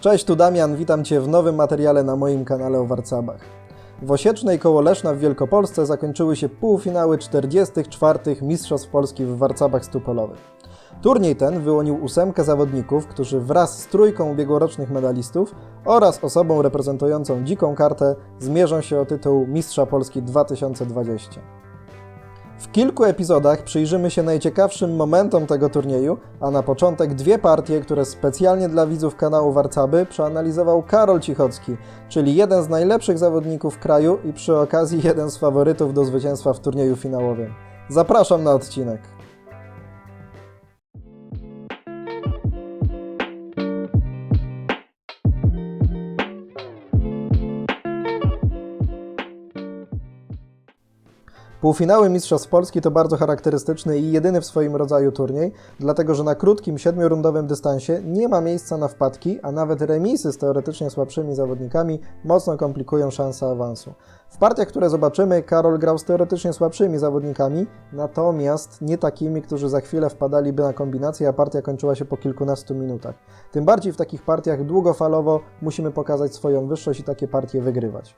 Cześć, tu Damian, witam Cię w nowym materiale na moim kanale o Warcabach. W Osiecznej koło Leszna w Wielkopolsce zakończyły się półfinały 44. Mistrzostw Polski w Warcabach stupolowych. Turniej ten wyłonił ósemkę zawodników, którzy wraz z trójką ubiegłorocznych medalistów oraz osobą reprezentującą dziką kartę zmierzą się o tytuł Mistrza Polski 2020. W kilku epizodach przyjrzymy się najciekawszym momentom tego turnieju, a na początek dwie partie, które specjalnie dla widzów kanału Warcaby przeanalizował Karol Cichocki, czyli jeden z najlepszych zawodników kraju i przy okazji jeden z faworytów do zwycięstwa w turnieju finałowym. Zapraszam na odcinek. Półfinały Mistrzostw Polski to bardzo charakterystyczny i jedyny w swoim rodzaju turniej, dlatego że na krótkim, siedmiorundowym dystansie nie ma miejsca na wpadki, a nawet remisy z teoretycznie słabszymi zawodnikami mocno komplikują szanse awansu. W partiach, które zobaczymy, Karol grał z teoretycznie słabszymi zawodnikami, natomiast nie takimi, którzy za chwilę wpadaliby na kombinację, a partia kończyła się po kilkunastu minutach. Tym bardziej w takich partiach długofalowo musimy pokazać swoją wyższość i takie partie wygrywać.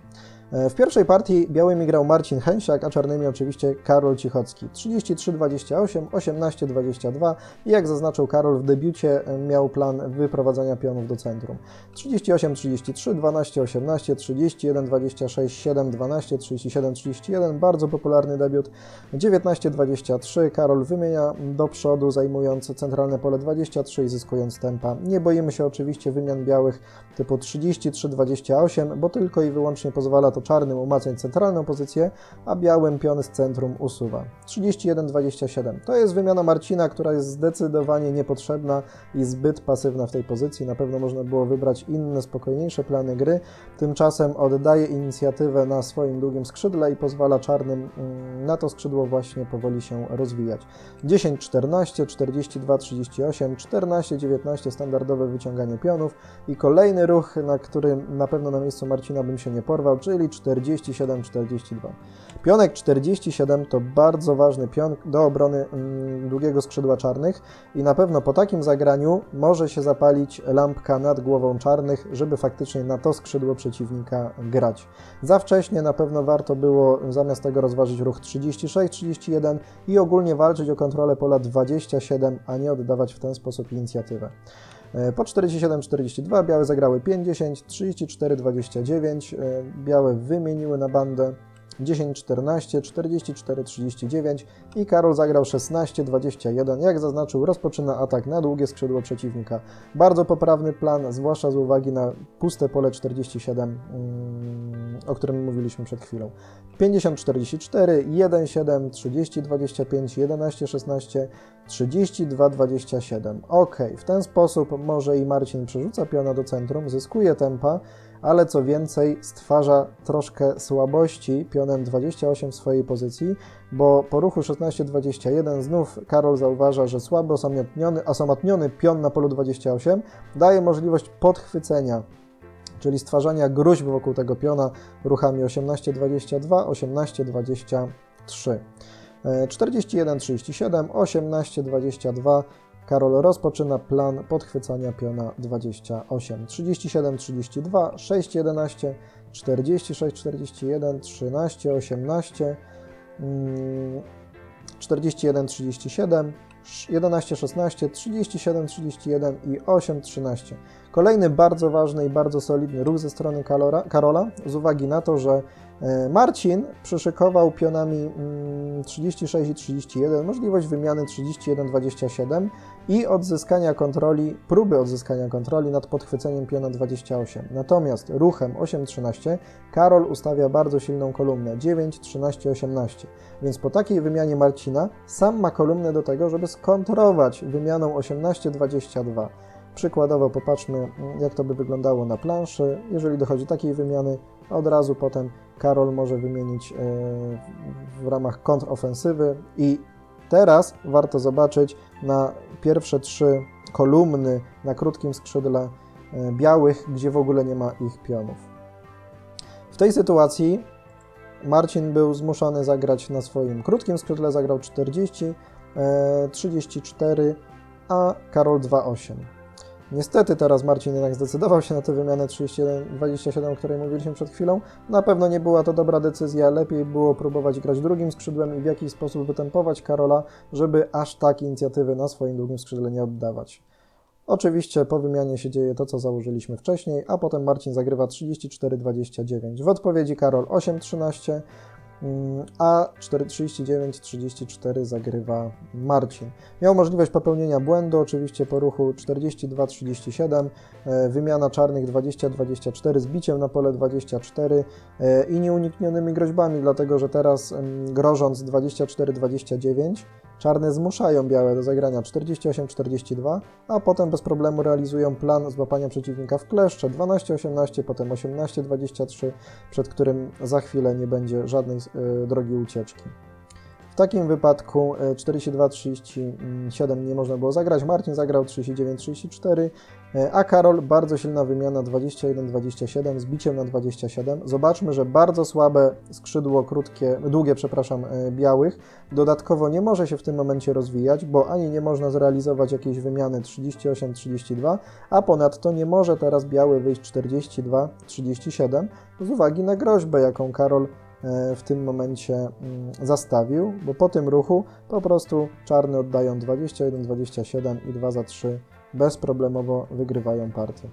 E, W pierwszej partii białymi grał Marcin Hęsiak, a czarnymi oczywiście Karol Cichocki. 33-28, 18-22 i jak zaznaczył Karol w debiucie e, miał plan wyprowadzania pionów do centrum. 38-33, 12-18, 31-26, 7-12, 37-31, bardzo popularny debiut. 19-23, Karol wymienia do przodu, zajmując centralne pole 23 i zyskując tempa. Nie boimy się oczywiście wymian białych typu 33-28, bo tylko i wyłącznie pozwala to czarnym umacniać centralną pozycję, a białym piony z centrum usuwa. 31-27 to jest wymiana Marcina, która jest zdecydowanie niepotrzebna i zbyt pasywna w tej pozycji. Na pewno można było wybrać inne, spokojniejsze plany gry. Tymczasem oddaje inicjatywę na swoim długim skrzydle i pozwala czarnym mm, na to skrzydło właśnie powoli się rozwijać. 10-14, 42-38, 14-19 standardowe wyciąganie pionów i kolejny ruch, na który na pewno na miejscu Marcina bym się nie porwał, czyli 47-42. Pionek 47 to bardzo ważny pion do obrony mm, długiego skrzydła czarnych i na pewno po takim zagraniu może się zapalić lampka nad głową czarnych, żeby faktycznie na to skrzydło przeciwnika grać. Za wcześnie na pewno warto było zamiast tego rozważyć ruch 36-31 i ogólnie walczyć o kontrolę pola 27, a nie oddawać w ten sposób inicjatywę. E, Po 47-42 białe zagrały 5-10, 34-29, e, białe wymieniły na bandę 10-14, 44-39 i Karol zagrał 16-21. Jak zaznaczył, rozpoczyna atak na długie skrzydło przeciwnika. Bardzo poprawny plan, zwłaszcza z uwagi na puste pole 47, mm, o którym mówiliśmy przed chwilą. 50-44, 1-7, 30-25, 11-16, 32-27. Ok, w ten sposób może i Marcin przerzuca piona do centrum, zyskuje tempa, ale co więcej, stwarza troszkę słabości pionem 28 w swojej pozycji, bo po ruchu 16-21 znów Karol zauważa, że słabo osamotniony, osamotniony pion na polu 28 daje możliwość podchwycenia czyli stwarzania gruźb wokół tego piona ruchami 1822, 1823. 4137, 1822. Karol rozpoczyna plan podchwycania piona 28. 37, 32, 6, 11, 46, 41, 13, 18, 41, 37, 11, 16, 37, 31 i 8, 13. Kolejny bardzo ważny i bardzo solidny ruch ze strony Karola, z uwagi na to, że Marcin przyszykował pionami mm, 36 i 31 możliwość wymiany 31-27 i odzyskania kontroli, próby odzyskania kontroli nad podchwyceniem piona 28. Natomiast ruchem 8-13 Karol ustawia bardzo silną kolumnę 9-13-18. Więc po takiej wymianie Marcina sam ma kolumnę do tego, żeby skontrować wymianą 18-22. Przykładowo popatrzmy, jak to by wyglądało na planszy. Jeżeli dochodzi do takiej wymiany, od razu potem Karol może wymienić e, w ramach kontrofensywy i teraz warto zobaczyć na pierwsze trzy kolumny na krótkim skrzydle e, białych, gdzie w ogóle nie ma ich pionów. W tej sytuacji Marcin był zmuszony zagrać na swoim krótkim skrzydle, zagrał 40, e, 34, a Karol 2,8. Niestety teraz Marcin jednak zdecydował się na tę wymianę 31-27, o której mówiliśmy przed chwilą. Na pewno nie była to dobra decyzja, lepiej było próbować grać drugim skrzydłem i w jakiś sposób wytempować Karola, żeby aż tak inicjatywy na swoim drugim skrzydle nie oddawać. Oczywiście po wymianie się dzieje to, co założyliśmy wcześniej, a potem Marcin zagrywa 34-29. W odpowiedzi Karol 8-13, mm, a 4-39-34 zagrywa Marcin. Miał możliwość popełnienia błędu, oczywiście po ruchu 42-37, e, wymiana czarnych 20-24 z biciem na pole 24 e, i nieuniknionymi groźbami, dlatego że teraz em, grożąc 24-29 Czarne zmuszają białe do zagrania 48-42, a potem bez problemu realizują plan złapania przeciwnika w kleszcze 12-18, potem 18-23, przed którym za chwilę nie będzie żadnej e, drogi ucieczki. W takim wypadku e, 42-37 nie można było zagrać, Marcin zagrał 39-34, e, a Karol bardzo silna wymiana 21-27 z biciem na 27. Zobaczmy, że bardzo słabe skrzydło krótkie, długie, przepraszam, e, białych dodatkowo nie może się w tym momencie rozwijać, bo ani nie można zrealizować jakiejś wymiany 38-32, a ponadto nie może teraz biały wyjść 42-37 z uwagi na groźbę, jaką Karol e, w tym momencie mm, zastawił, bo po tym ruchu po prostu czarny oddają 21-27 i 2 za 3 bezproblemowo wygrywają partię.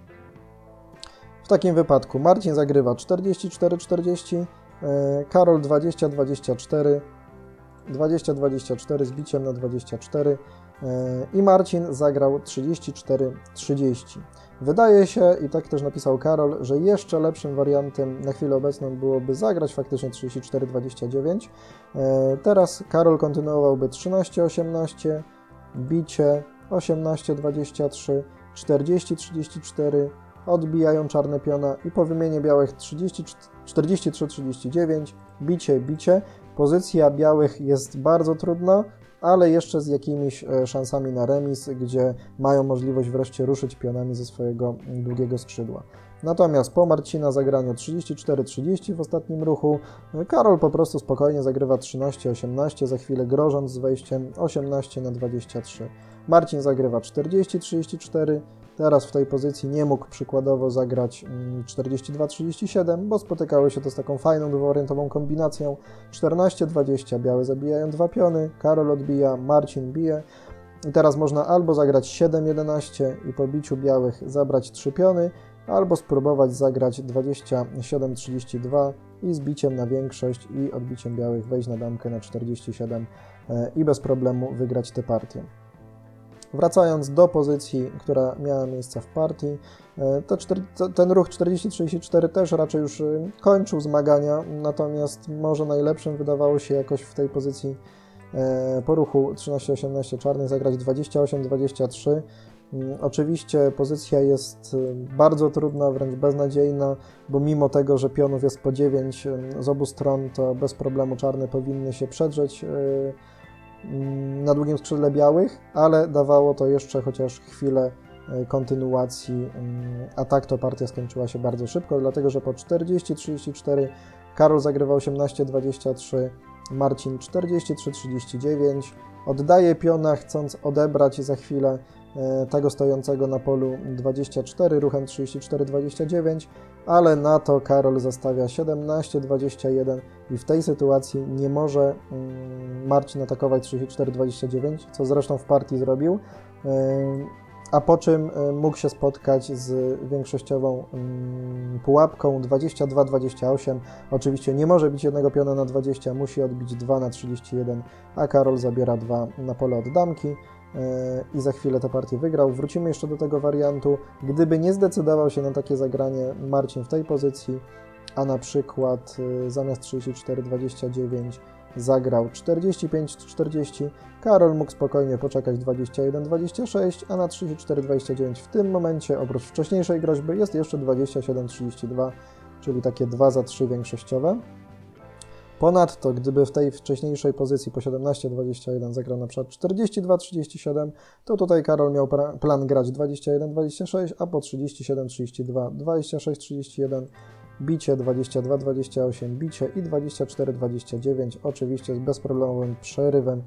W takim wypadku Marcin zagrywa 44-40, e, Karol 20-24, 20-24 z biciem na 24 e, i Marcin zagrał 34-30. Wydaje się, i tak też napisał Karol, że jeszcze lepszym wariantem na chwilę obecną byłoby zagrać faktycznie 34-29. E, Teraz Karol kontynuowałby 13-18, bicie 18-23, 40-34, odbijają czarne piona i po wymianie białych 30, 43-39, bicie, bicie. Pozycja białych jest bardzo trudna, ale jeszcze z jakimiś e, szansami na remis, gdzie mają możliwość wreszcie ruszyć pionami ze swojego długiego skrzydła. Natomiast po Marcina zagraniu 34-30 w ostatnim ruchu, e, Karol po prostu spokojnie zagrywa 13-18, za chwilę grożąc z wejściem 18 na 23. Marcin zagrywa 40-34, teraz w tej pozycji nie mógł przykładowo zagrać mm, 42-37, bo spotykały się to z taką fajną dwuorientową kombinacją 14-20, białe zabijają dwa piony, Karol odbija, Marcin bije. I teraz można albo zagrać 7-11 i po biciu białych zabrać 3 piony, albo spróbować zagrać 27-32 i z biciem na większość i odbiciem białych wejść na damkę na 47 e, i bez problemu wygrać tę partię. Wracając do pozycji, która miała miejsce w partii, e, to ten ruch 40-34 też raczej już y, kończył zmagania, natomiast może najlepszym wydawało się jakoś w tej pozycji e, po ruchu 13-18 czarnych zagrać 28-23. Mm, Oczywiście pozycja jest bardzo trudna, wręcz beznadziejna, bo mimo tego, że pionów jest po 9 y, z obu stron, to bez problemu czarne powinny się przedrzeć na długim skrzydle białych, ale dawało to jeszcze chociaż chwilę y, kontynuacji, mm, a tak to partia skończyła się bardzo szybko, dlatego że po 40-34 Karol zagrywał 18-23, Marcin 43-39, oddaje piona, chcąc odebrać za chwilę e, tego stojącego na polu 24, ruchem 34-29, ale na to Karol zostawia 17-21 i w tej sytuacji nie może mm, Marcin atakować 34-29, co zresztą w partii zrobił, a po czym e, mógł się spotkać z większościową pułapką 22-28. Oczywiście nie może bić jednego piona na 20, musi odbić 2 na 31, a Karol zabiera 2 na pole od damki e, i za chwilę tę partię wygrał. Wrócimy jeszcze do tego wariantu. Gdyby nie zdecydował się na takie zagranie Marcin w tej pozycji, a na przykład y, zamiast 34-29 zagrał 45-40, Karol mógł spokojnie poczekać 21-26, a na 34-29 w tym momencie, oprócz wcześniejszej groźby, jest jeszcze 27-32, czyli takie 2 za 3 większościowe. Ponadto, gdyby w tej wcześniejszej pozycji po 17-21 zagrał na przykład 42-37, to tutaj Karol miał plan grać 21-26, a po 37-32 26-31, bicie 22-28, bicie i 24-29, oczywiście z bezproblemowym przerywem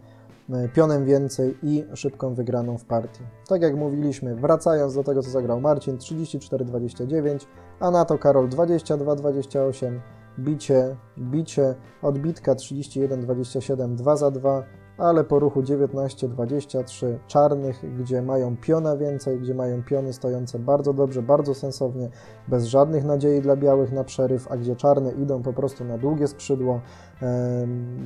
e, pionem więcej i szybką wygraną w partii. Tak jak mówiliśmy, wracając do tego, co zagrał Marcin, 34-29, a na to Karol 22-28, bicie, bicie, odbitka 31-27, 2 za 2, ale po ruchu 19-23 czarnych, gdzie mają piona więcej, gdzie mają piony stojące bardzo dobrze, bardzo sensownie, bez żadnych nadziei dla białych na przeryw, a gdzie czarne idą po prostu na długie skrzydło,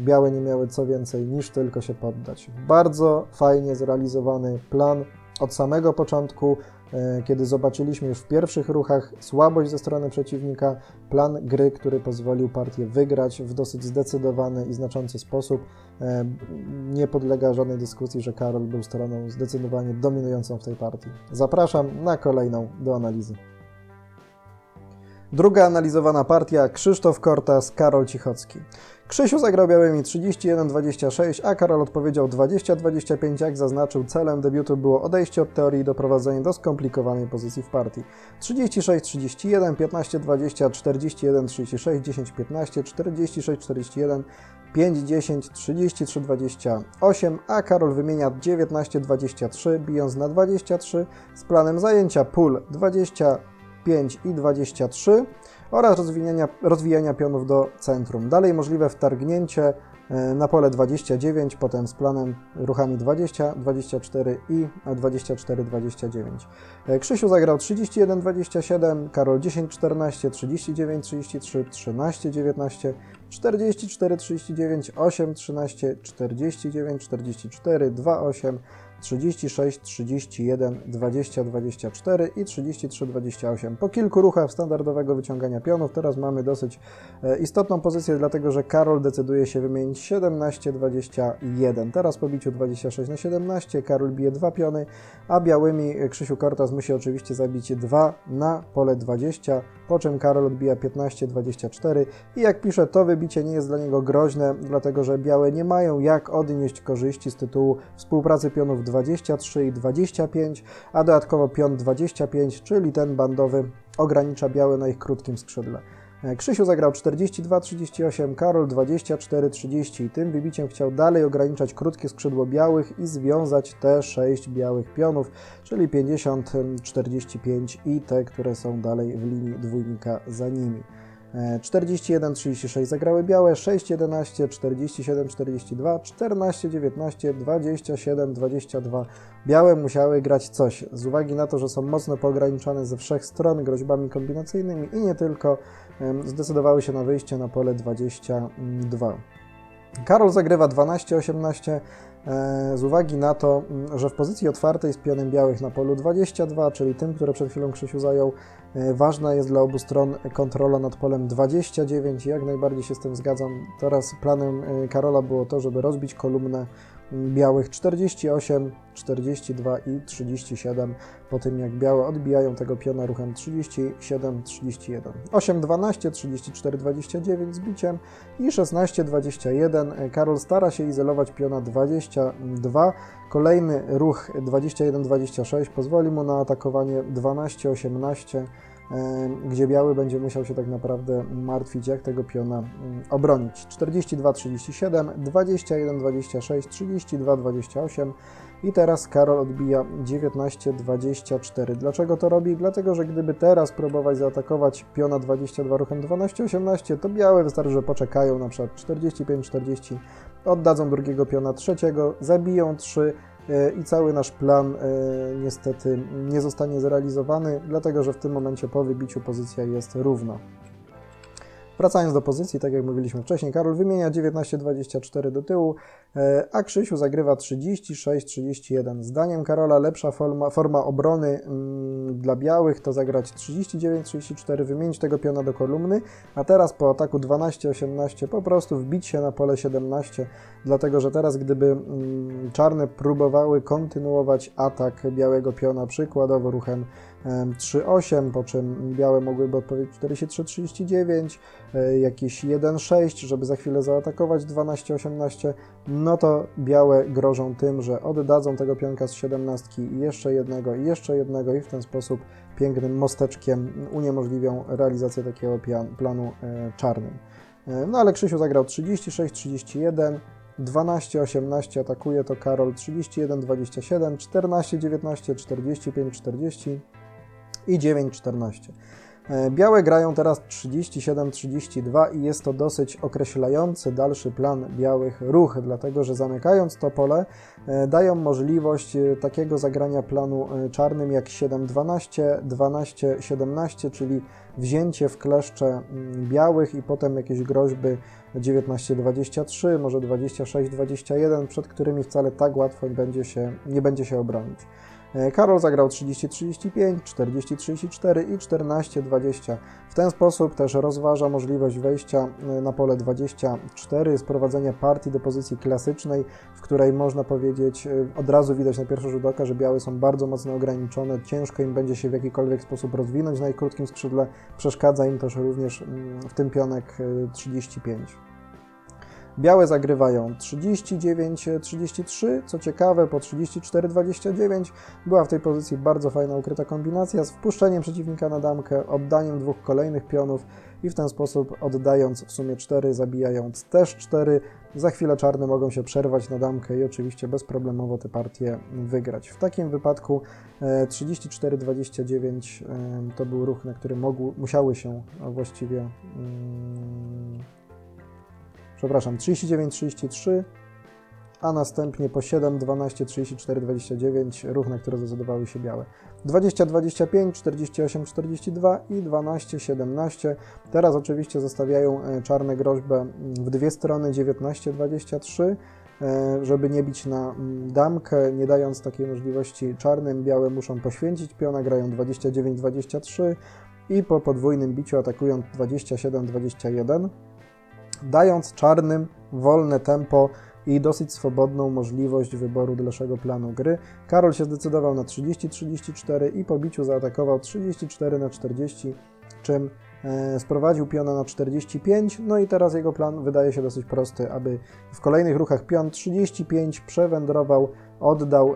białe nie miały co więcej niż tylko się poddać. Bardzo fajnie zrealizowany plan od samego początku, kiedy zobaczyliśmy już w pierwszych ruchach słabość ze strony przeciwnika, plan gry, który pozwolił partię wygrać w dosyć zdecydowany i znaczący sposób. E, nie podlega żadnej dyskusji, że Karol był stroną zdecydowanie dominującą w tej partii. Zapraszam na kolejną do analizy. Druga analizowana partia Krzysztof Kortas, Karol Cichocki. Krzysiu zagrał białymi 31-26, a Karol odpowiedział 20-25. Jak zaznaczył, celem debiutu było odejście od teorii i doprowadzenie do skomplikowanej pozycji w partii. 36-31, 15-20, 41-36, 10-15, 46-41, 5-10, 33-28, a Karol wymienia 19-23, bijąc na 23 z planem zajęcia pól 25 i 23 oraz rozwijania, rozwijania pionów do centrum. Dalej możliwe wtargnięcie e, na pole 29, potem z planem ruchami 20, 24 i 24, 29. E, Krzysiu zagrał 31, 27, Karol 10, 14, 39, 33, 13, 19, 44, 39, 8, 13, 49, 44, 2, 8, 36, 31, 20, 24 i 33, 28. Po kilku ruchach standardowego wyciągania pionów teraz mamy dosyć e, istotną pozycję, dlatego że Karol decyduje się wymienić 17, 21. Teraz po biciu 26 na 17 Karol bije dwa piony, a białymi Krzysiu Kortas musi oczywiście zabić 2 na pole 20, po czym Karol odbija 15, 24 i jak pisze, to wybicie nie jest dla niego groźne, dlatego że białe nie mają jak odnieść korzyści z tytułu współpracy pionów 23 i 25, a dodatkowo pion 25, czyli ten bandowy ogranicza białe na ich krótkim skrzydle. Krzysiu zagrał 42-38, Karol 24-30 i tym wybiciem chciał dalej ograniczać krótkie skrzydło białych i związać te 6 białych pionów, czyli 50-45 i te, które są dalej w linii dwójnika za nimi. 41-36 zagrały białe, 6-11, 47-42, 14-19, 27-22. Białe musiały grać coś, z uwagi na to, że są mocno poograniczone ze wszech stron groźbami kombinacyjnymi i nie tylko, zdecydowały się na wyjście na pole 22. Karol zagrywa 12-18, E, z uwagi na to, mm, że w pozycji otwartej z pionem białych na polu 22, czyli tym, które przed chwilą Krzysiu zajął, e, ważna jest dla obu stron kontrola nad polem 29 jak najbardziej się z tym zgadzam. Teraz planem e, Karola było to, żeby rozbić kolumnę białych 48, 42 i 37, po tym jak białe odbijają tego piona ruchem 37, 31. 8, 12, 34, 29 z biciem i 16, 21. Karol stara się izolować piona 22. Kolejny ruch 21, 26 pozwoli mu na atakowanie 12, 18 gdzie biały będzie musiał się tak naprawdę martwić, jak tego piona obronić. 42-37, 21-26, 32-28 i teraz Karol odbija 19-24. Dlaczego to robi? Dlatego, że gdyby teraz próbować zaatakować piona 22 ruchem 12-18, to białe wystarczy, że poczekają na przykład 45-40, oddadzą drugiego piona trzeciego, zabiją 3, E, i cały nasz plan e, niestety nie zostanie zrealizowany, dlatego że w tym momencie po wybiciu pozycja jest równa. Wracając do pozycji, tak jak mówiliśmy wcześniej, Karol wymienia 19-24 do tyłu, e, a Krzysiu zagrywa 36-31. Zdaniem Karola lepsza forma, forma obrony mm, dla białych to zagrać 39-34, wymienić tego piona do kolumny, a teraz po ataku 12-18 po prostu wbić się na pole 17, dlatego że teraz gdyby mm, czarne próbowały kontynuować atak białego piona przykładowo ruchem 3,8, po czym białe mogłyby odpowiedzieć 43,39, e, jakieś 1,6, żeby za chwilę zaatakować 12,18, no to białe grożą tym, że oddadzą tego pionka z 17 i jeszcze jednego i jeszcze jednego i w ten sposób pięknym mosteczkiem uniemożliwią realizację takiego planu e, czarnym. E, no ale Krzysiu zagrał 36-31, 12-18 atakuje to Karol 31-27, 14-19, 45-40 i 9-14. E, Białe grają teraz 37-32 i jest to dosyć określający dalszy plan białych ruch, dlatego że zamykając to pole e, dają możliwość e, takiego zagrania planu czarnym jak 7-12, 12-17, czyli wzięcie w kleszcze mm, białych i potem jakieś groźby 19-23, może 26-21, przed którymi wcale tak łatwo będzie się, nie będzie się obronić. E, Karol zagrał 30-35, 40-34 i 14-20. W ten sposób też rozważa możliwość wejścia e, na pole 24, sprowadzenia partii do pozycji klasycznej, w której można powiedzieć, e, od razu widać na pierwszy rzut oka, że białe są bardzo mocno ograniczone, ciężko im będzie się w jakikolwiek sposób rozwinąć na ich krótkim skrzydle, przeszkadza im też również mm, w tym pionek e, 35. Białe zagrywają 39-33, co ciekawe, po 34-29 była w tej pozycji bardzo fajna ukryta kombinacja z wpuszczeniem przeciwnika na damkę, oddaniem dwóch kolejnych pionów i w ten sposób oddając w sumie 4, zabijając też 4. Za chwilę czarne mogą się przerwać na damkę i oczywiście bezproblemowo te partie wygrać. W takim wypadku e, 34-29 e, to był ruch, na który mogły, musiały się właściwie mm, przepraszam, 39-33, a następnie po 7, 12, 34, 29, ruch, na który zdecydowały się białe. 20, 25, 48, 42 i 12, 17. Teraz oczywiście zostawiają e, czarne groźbę w dwie strony 19, 23, e, żeby nie bić na mm, damkę, nie dając takiej możliwości czarnym, białe muszą poświęcić piona, grają 29, 23 i po podwójnym biciu atakują 27, 21 dając czarnym wolne tempo i dosyć swobodną możliwość wyboru dalszego planu gry. Karol się zdecydował na 30-34 i po biciu zaatakował 34 na 40, czym e, sprowadził piona na 45, no i teraz jego plan wydaje się dosyć prosty, aby w kolejnych ruchach pion 35 przewędrował, oddał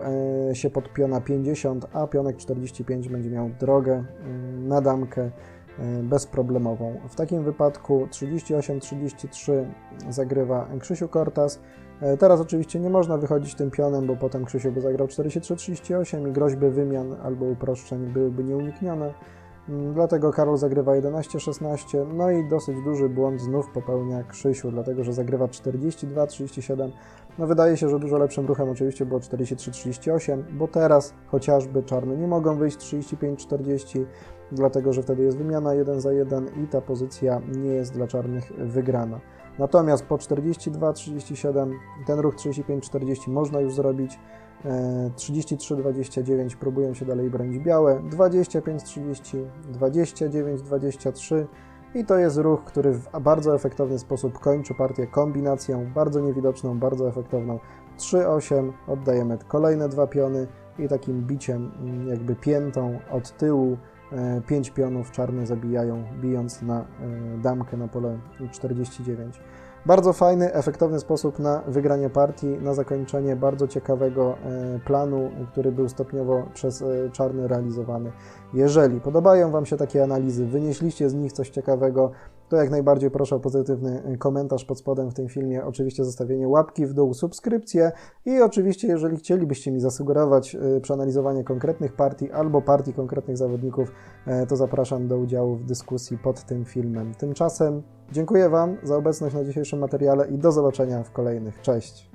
e, się pod piona 50, a pionek 45 będzie miał drogę mm, na damkę e, bezproblemową. W takim wypadku 38-33 zagrywa Krzysiu Kortas. E, Teraz oczywiście nie można wychodzić tym pionem, bo potem Krzysiu by zagrał 43-38 i groźby wymian albo uproszczeń byłyby nieuniknione. Mm, Dlatego Karol zagrywa 11-16, no i dosyć duży błąd znów popełnia Krzysiu, dlatego że zagrywa 42-37. No wydaje się, że dużo lepszym ruchem oczywiście było 43-38, bo teraz chociażby czarne nie mogą wyjść 35-40, dlatego że wtedy jest wymiana 1 za 1 i ta pozycja nie jest dla czarnych wygrana. Natomiast po 42-37 ten ruch 35-40 można już zrobić. E, 33-29 próbują się dalej bronić białe, 25-30, 29-23 i to jest ruch, który w bardzo efektowny sposób kończy partię kombinacją, bardzo niewidoczną, bardzo efektowną. 3-8, oddajemy kolejne dwa piony i takim biciem mm, jakby piętą od tyłu e, pięć pionów czarne zabijają, bijąc na e, damkę na pole 49. Bardzo fajny, efektowny sposób na wygranie partii, na zakończenie bardzo ciekawego e, planu, który był stopniowo przez e, czarny realizowany. Jeżeli podobają Wam się takie analizy, wynieśliście z nich coś ciekawego, to jak najbardziej proszę o pozytywny e, komentarz pod spodem w tym filmie, oczywiście zostawienie łapki w dół, subskrypcję i oczywiście jeżeli chcielibyście mi zasugerować e, przeanalizowanie konkretnych partii albo partii konkretnych zawodników, e, to zapraszam do udziału w dyskusji pod tym filmem. Tymczasem dziękuję Wam za obecność na dzisiejszym materiale i do zobaczenia w kolejnych. Cześć!